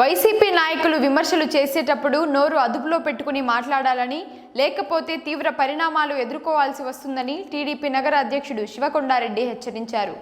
YCP నాయకులు విమర్శలు చేసేటప్పుడు నోరు అదుపులో పెట్టుకుని మాట్లాడాలని లేకపోతే తీవ్ర పరిణామాలు ఎదుర్కోవాల్సి వస్తుందని టీడీపీ నగర అధ్యక్షుడు శివకొండారెడ్డి హెచ్చరించారు.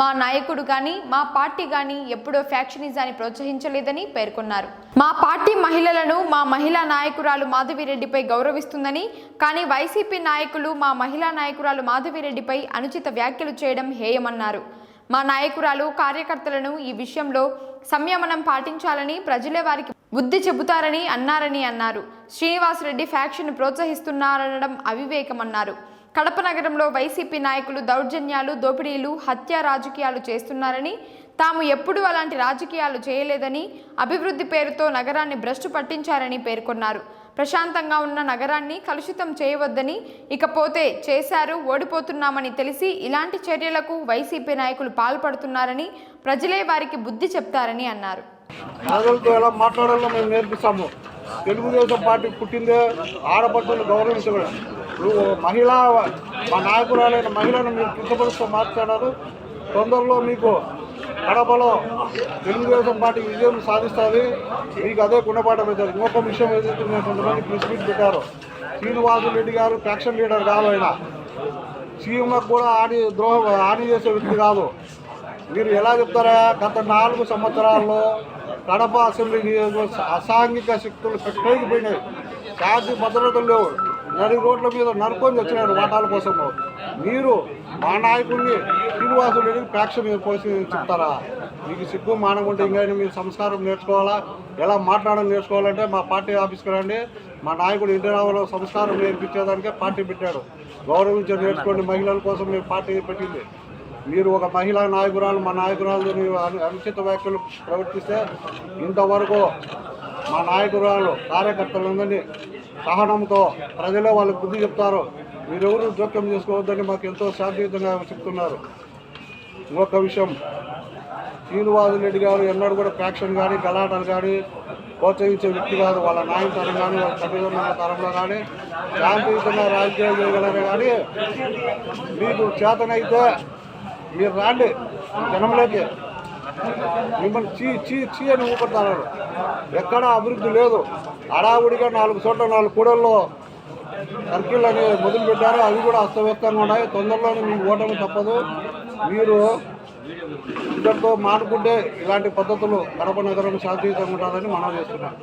మా నాయకుడు కానీ మా పార్టీ కానీ ఎప్పుడో ఫ్యాక్షనిజాన్ని ప్రోత్సహించలేదని పేర్కొన్నారు. మా పార్టీ మహిళలను మా మహిళా నాయకురాలు మాధవిరెడ్డిపై గౌరవిస్తుందని కానీ వైసీపీ నాయకులు మా మహిళా నాయకురాలు మాధవిరెడ్డిపై అనుచిత వ్యాఖ్యలు చేయడం హేయమన్నారు. మా నాయకురాలు కార్యకర్తలను ఈ విషయంలో సంయమనం పాటించాలని ప్రజలే వారికి బుద్ధి చెబుతారని అన్నారని అన్నారు. శ్రీనివాసరెడ్డి ఫ్యాక్షన్ ప్రోత్సహిస్తున్నారనడం అవివేకమన్నారు. కడప నగరంలో వైసీపీ నాయకులు దౌర్జన్యాలు దోపిడీలు హత్య రాజకీయాలు చేస్తున్నారని తాము ఎప్పుడూ అలాంటి రాజకీయాలు చేయలేదని అభివృద్ధి పేరుతో నగరాన్ని భ్రష్టు పట్టించారని పేర్కొన్నారు. ప్రశాంతంగా ఉన్న నగరాన్ని కలుషితం చేయవద్దని ఇకపోతే చేశారు ఓడిపోతున్నామని తెలిసి ఇలాంటి చర్యలకు వైసీపీ నాయకులు పాల్పడుతున్నారని ప్రజలే వారికి బుద్ధి చెప్తారని అన్నారు. ప్రజలతో ఎలా మాట్లాడాలో మేము నేర్పిస్తాము. తెలుగుదేశం పార్టీ పుట్టిందే ఆడపడుతులు గౌరవించడం మహిళా మహిళ మా నాయకురాలైన మహిళను మీరు కించపరుస్తూ మాట్లాడారు. తొందరలో మీకు కడపలో తెలుగుదేశం పార్టీ విజయం సాధిస్తుంది. మీకు అదే గుణపాఠం అవుతుంది ఇంకొక విషయం ఏదైతే మేము కొంతమంది ప్రెస్ మీట్ పెట్టారు. శ్రీనివాసు రెడ్డి గారు ఫ్యాక్షన్ లీడర్ కాదు ఆయన. సీఎంకు కూడా హాని ద్రోహం హాని చేసే వ్యక్తి కాదు. మీరు ఎలా చెప్తారా? గత నాలుగు సంవత్సరాల్లో కడప అసెంబ్లీ నియోజకవర్గ అసాంఘిక శక్తులు పెట్టేగిపోయినాయి శాంతి భద్రతలు లేవు. నడి రోడ్ల మీద నరుకొని వచ్చినారు వాటాల కోసము. మీరు మా నాయకుడిని శ్రీనివాసులు రెడ్డి ప్రేక్షణ పోసి చెప్తారా? మీకు సిగ్గు మానకుంటే ఇంకా మీరు సంస్కారం నేర్చుకోవాలా? ఎలా మాట్లాడడం నేర్చుకోవాలంటే మా పార్టీ ఆఫీస్కి రండి. మా నాయకుడు ఇంటి రావాలో సంస్కారం నేర్పించేదానికే పార్టీ పెట్టాడు. గౌరవించి నేర్చుకోండి మహిళల కోసం మేము పార్టీ పెట్టింది. మీరు ఒక మహిళా నాయకురాలు మా నాయకురాలు అనుచిత వ్యాఖ్యలు ప్రవర్తిస్తే ఇంతవరకు మా నాయకురాలు కార్యకర్తలందరినీ సహనంతో ప్రజలే వాళ్ళకు బుద్ధి చెప్తారు. మీరెవరు జోక్యం చేసుకోవద్దని మాకు ఎంతో శాంతియుతంగా చెప్తున్నారు. ఇంకొక విషయం శ్రీనివాసు రెడ్డి గారు ఎన్నడూ కూడా ఫ్యాక్షన్ కానీ గలాటలు కానీ ప్రోత్సహించే వ్యక్తి కాదు. వాళ్ళ నాయకత్వం కానీ వాళ్ళ తల్లిదండ్రుల తరంలో కానీ శాంతియుతంగా రాజకీయాలు చేయగలరు కానీ మీకు చేతనైతే మీరు రాండి. జనంలోకి మిమ్మల్ని చీ చీ చీ అని ఊపడతారు. ఎక్కడ అభివృద్ధి లేదు. హడావుడిగా నాలుగు చోట్ల నాలుగు కూడల్లో సర్కిల్ అని మొదలు పెట్టారు. అవి కూడా అస్తవ్యస్తంగా ఉన్నాయి. తొందరలోనే మీకు ఓటమి తప్పదు. మీరు ఇద్దరితో మానుకుంటే ఇలాంటి పద్ధతులు కడప నగరం శాంతియుతంగా ఉంటుందని మనం చేస్తున్నాం.